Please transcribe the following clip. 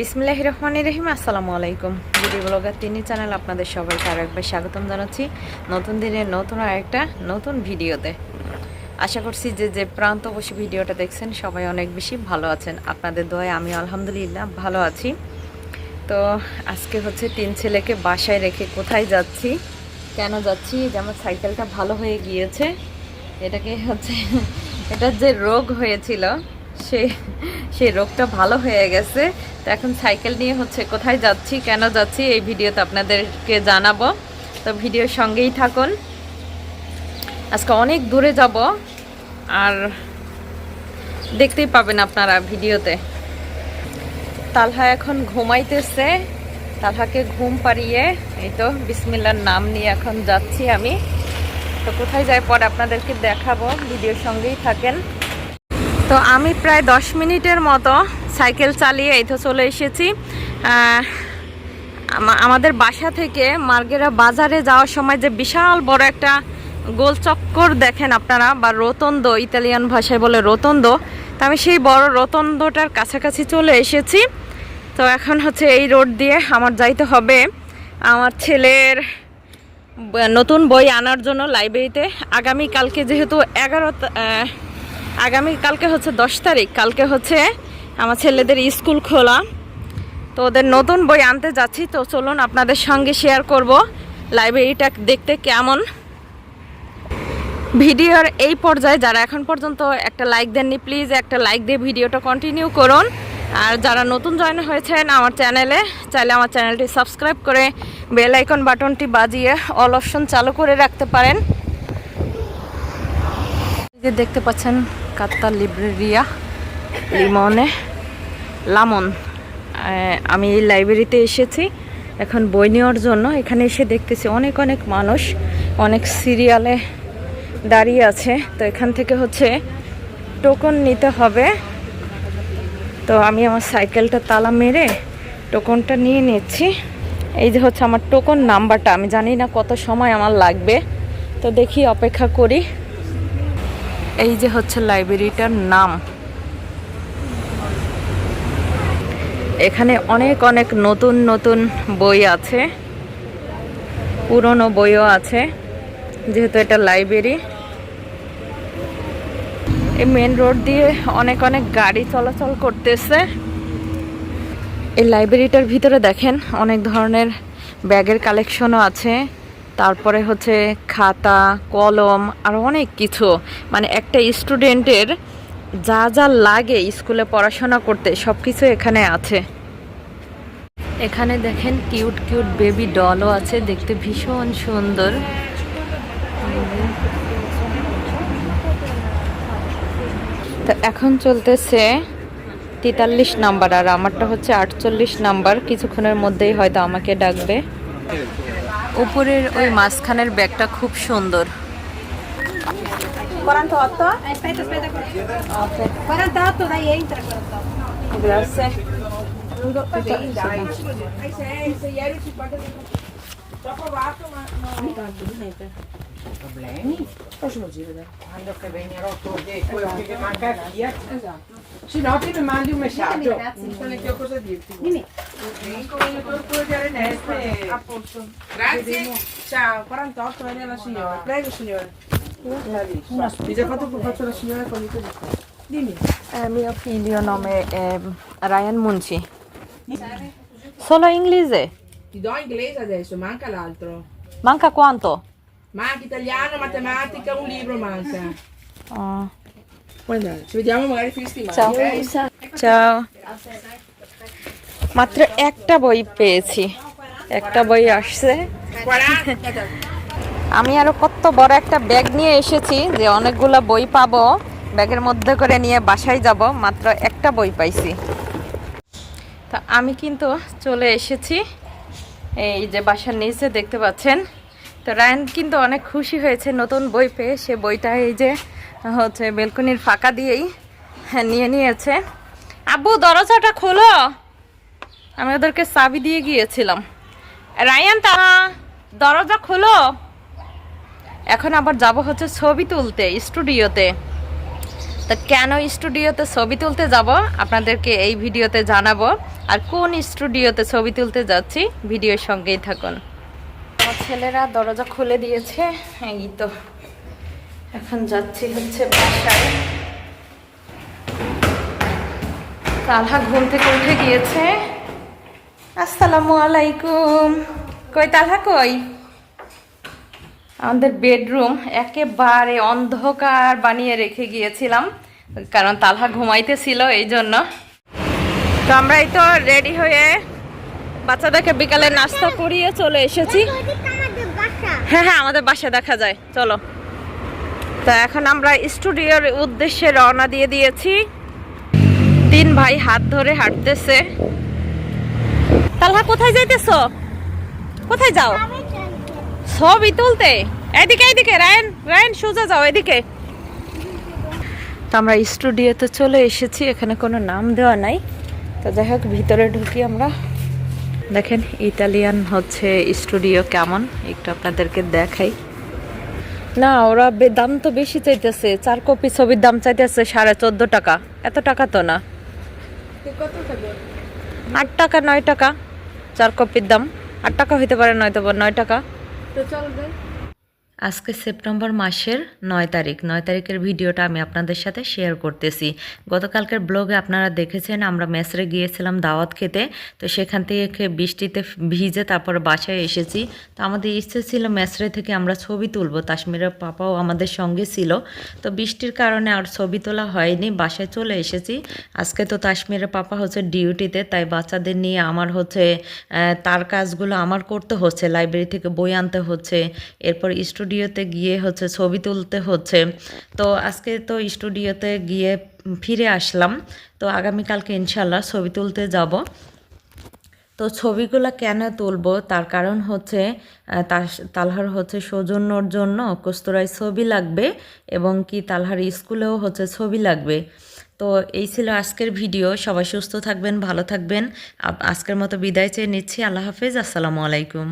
বিসমিল্লাহ রহমান রহিম, আসসালামু আলাইকুম। ভিডিও ব্লগার তিনি চ্যানেল আপনাদের সবাইকে আরও একবার স্বাগতম জানাচ্ছি। নতুন দিনের নতুন আর একটা নতুন ভিডিওতে। আশা করছি যে যে প্রান্ত বসে ভিডিওটা দেখছেন সবাই অনেক বেশি ভালো আছেন। আপনাদের দোয়ায় আমি আলহামদুলিল্লাহ ভালো আছি। তো আজকে হচ্ছে তিন ছেলেকে বাসায় রেখে কোথায় যাচ্ছি, কেন যাচ্ছি যে আমার সাইকেলটা ভালো হয়ে গিয়েছে, এটাকে হচ্ছে, এটার যে রোগ হয়েছিল সে সেই রোগটা ভালো হয়ে গেছে। তো এখন সাইকেল নিয়ে হচ্ছে কোথায় যাচ্ছি, কেন যাচ্ছি, এই ভিডিওতে আপনাদেরকে জানাব। তো ভিডিওর সঙ্গেই থাকুন। আজকে অনেক দূরে যাব, আর দেখতেই পাবেন আপনারা ভিডিওতে। তালহা এখন ঘুমাইতেছে। তালহাকে ঘুম পাড়িয়ে, এই তো বিসমিল্লার নাম নিয়ে এখন যাচ্ছি আমি। তো কোথায় যাই পরে আপনাদেরকে দেখাবো, ভিডিওর সঙ্গেই থাকেন। তো আমি প্রায় দশ মিনিটের মতো সাইকেল চালিয়ে এই তো চলে এসেছি। আমাদের বাসা থেকে মার্গেরা বাজারে যাওয়ার সময় যে বিশাল বড় একটা গোল চক্কর দেখেন আপনারা, বা রোতন্দ, ইতালিয়ান ভাষায় বলে রোতন্দ। তো আমি সেই বড় রোতন্দটার কাছাকাছি চলে এসেছি। তো এখন হচ্ছে এই রোড দিয়ে আমার যাইতে হবে। আমার ছেলের নতুন বই আনার জন্য লাইব্রেরিতে। আগামী কালকে যেহেতু এগারো আগামী কালকে হচ্ছে দশ তারিখ। কালকে হচ্ছে আমার ছেলেদের স্কুল খোলা। তো ওদের নতুন বই আনতে যাচ্ছি। তো চলুন আপনাদের সঙ্গে শেয়ার করব লাইব্রেরিটা দেখতে কেমন। ভিডিওর এই পর্যায়ে যারা এখন পর্যন্ত একটা লাইক দেননি প্লিজ একটা লাইক দিয়ে ভিডিওটা কন্টিনিউ করুন। আর যারা নতুন জয়েন হয়েছেন আমার চ্যানেলে চাইলে আমার চ্যানেলটি সাবস্ক্রাইব করে বেল আইকন বাটনটি বাজিয়ে অল অপশন চালু করে রাখতে পারেন। যে দেখতে পাচ্ছেন কাত্তা লিব্রেরিয়া লিমনে, লামন। আমি এই লাইব্রেরিতে এসেছি, এখন বই নেওয়ার জন্য। এখানে এসে দেখতেছি অনেক অনেক মানুষ, অনেক সিরিয়ালে দাঁড়িয়ে আছে। তো এখান থেকে হচ্ছে টোকন নিতে হবে। তো আমি আমার সাইকেলটা তালা মেরে টোকনটা নিয়ে নিচ্ছি। এই যে হচ্ছে আমার টোকন নাম্বারটা আমি জানি না কত সময় আমার লাগবে। তো দেখি, অপেক্ষা করি। এই যে হচ্ছে লাইব্রেরিটার নাম। এখানে অনেক অনেক নতুন নতুন বই আছে। পুরনো বইও আছে, যেহেতু এটা লাইব্রেরি। এই মেন রোড দিয়ে অনেক অনেক গাড়ি চলাচল করতেছে। এই লাইব্রেরিটার ভিতরে দেখেন অনেক ধরনের ব্যাগের কালেকশনও আছে। তারপরে হচ্ছে খাতা, কলম, আর অনেক কিছু। মানে একটা স্টুডেন্টের যা যা লাগে স্কুলে পড়াশোনা করতে সব কিছু এখানে আছে। এখানে দেখেন কিউট কিউট বেবি ডলও আছে, দেখতে ভীষণ সুন্দর। এখন চলতেছে তেতাল্লিশ নাম্বার, আর আমারটা হচ্ছে আটচল্লিশ নাম্বার, কিছুক্ষণের মধ্যেই হয়তো আমাকে ডাকবে। উপরের ওই মাঝখানের ব্যাগটা খুব সুন্দর 48? Aspetta, aspetta. 48, dai, entra. 48. Grazie. Sì, dai. Ai 6, 6 euro 50 Ci ho provato, ma no. Tanto, niente. problemi. Prossimo giro, dai. Quando che venirò tu quello che manca a Fiat, Esatto. se no ti mi mandi un messaggio. Grazie. Non so neanche io cosa dirti. Dimmi. A posto. Grazie. Ciao, 48, vieni alla signora. Prego, signore. Una Mi già fatto faccio la signora con i così. Dimmi. Eh, mio figlio nome è Ryan Munci. Solo inglese? Ti do inglese adesso, manca l'altro. Manca quanto? Manca italiano, matematica, un libro manca. Andare. Ci vediamo magari fine settimana. Ciao. ok? চাও মাত্র একটা বই পেয়েছি। একটা বই আসছে। আমি আরও কত বড় একটা ব্যাগ নিয়ে এসেছি যে অনেকগুলো বই পাবো। ব্যাগের মধ্যে করে নিয়ে বাসায় যাব। মাত্র একটা বই পাইছি। তা আমি কিন্তু চলে এসেছি। এই যে বাসার নিচে দেখতে পাচ্ছেন। তো রায়ন কিন্তু অনেক খুশি হয়েছে নতুন বই পেয়ে। সে বইটা এই যে হচ্ছে বেলকনির ফাঁকা দিয়েই নিয়ে নিয়েছে। আব্বু, দরজাটা খোলো। আমি ওদেরকে চাবি দিয়ে গিয়েছিলাম। রায়ান তা দরজা খোলো। এখন আবার যাব হচ্ছে ছবি তুলতে, স্টুডিওতে। তা কেন স্টুডিওতে ছবি তুলতে যাব? আপনাদেরকে এই ভিডিওতে জানাব। আর কোন স্টুডিওতে ছবি তুলতে যাচ্ছি, ভিডিওর সঙ্গেই থাকুন। আমার ছেলেরা দরজা খুলে দিয়েছে। এই তো। এখন যাচ্ছি হচ্ছে বাসায়। তালহা ঘুম থেকে উঠে গিয়েছে। আসসালামু আলাইকুম। কই, তালহা কই? আমাদের বেডরুম একেবারে অন্ধকার বানিয়ে রেখে গিয়েছিলাম, কারণ তালহা ঘুমাইতেছিল এই জন্য তো আমরা এই তো রেডি হয়ে বাচ্চাদেরকে বিকালে নাস্তা করিয়ে চলে এসেছি। হ্যাঁ হ্যাঁ আমাদের বাসা দেখা যায়। চলো। তো এখন আমরা স্টুডিওর উদ্দেশ্যে রওনা দিয়ে দিয়েছি। তিন ভাই হাত ধরে হাঁটতেছে। তালহা কোথায় যাইতেছো? কোথায় যাও? ছবি তুলতে? এদিকে এদিকে রায়ন রায়ন সোজা যাও এদিকে। তো আমরা স্টুডিওতে চলে এসেছি এখানে কোনো নাম দেওয়া নাই। তো যাই হোক ভিতরে ঢুকি আমরা। দেখেন ইতালিয়ান হচ্ছে স্টুডিও কেমন? একটু আপনাদেরকে দেখাই। না ওরা বে- দাম তো বেশি চাইতেছে। চার কপি ছবির দাম চাইতেছে সাড়ে চোদ্দ টাকা। এত টাকা তো না। আট টাকা নয় টাকা। চার কপির দাম। আট টাকা হইতে পারে নয়তো বা নয় টাকা। তো চলবে। আজকে সেপ্টেম্বর মাসের নয় তারিখ। নয় তারিখের ভিডিওটা আমি আপনাদের সাথে শেয়ার করতেছি। গতকালকের ব্লগে আপনারা দেখেছেন, আমরা মেসরে গিয়েছিলাম দাওয়াত খেতে। তো সেখান থেকে বৃষ্টিতে ভিজে তারপর বাসায় এসেছি। তো আমাদের ইচ্ছে ছিল মেসরে থেকে আমরা ছবি তুলবো। কাশ্মীরের পাপাও আমাদের সঙ্গে ছিল। তো বৃষ্টির কারণে আর ছবি তোলা হয়নি, বাসায় চলে এসেছি। আজকে তো কাশ্মীরের পাপা হচ্ছে ডিউটিতে, তাই বাচ্চাদের নিয়ে আমার হচ্ছে তার কাজগুলো আমার করতে হচ্ছে, লাইব্রেরি থেকে বই আনতে হচ্ছে। এরপর স্টুডিওতে গিয়ে হচ্ছে ছবি তুলতে হচ্ছে। তো আজকে তো স্টুডিওতে গিয়ে ফিরে আসলাম। তো আগামীকালকে ইনশাল্লাহ ছবি তুলতে যাব। তো ছবিগুলো কেন তুলবো? তার কারণ হচ্ছে তালহার হচ্ছে সৌজন্যর জন্য কস্তুরায় ছবি লাগবে এবং কি তালহার স্কুলেও হচ্ছে ছবি লাগবে। তো এই ছিল আজকের ভিডিও। সবাই সুস্থ থাকবেন, ভালো থাকবেন। আজকের মতো বিদায় চেয়ে নিচ্ছি। আল্লাহ হাফেজ। আসসালামু আলাইকুম।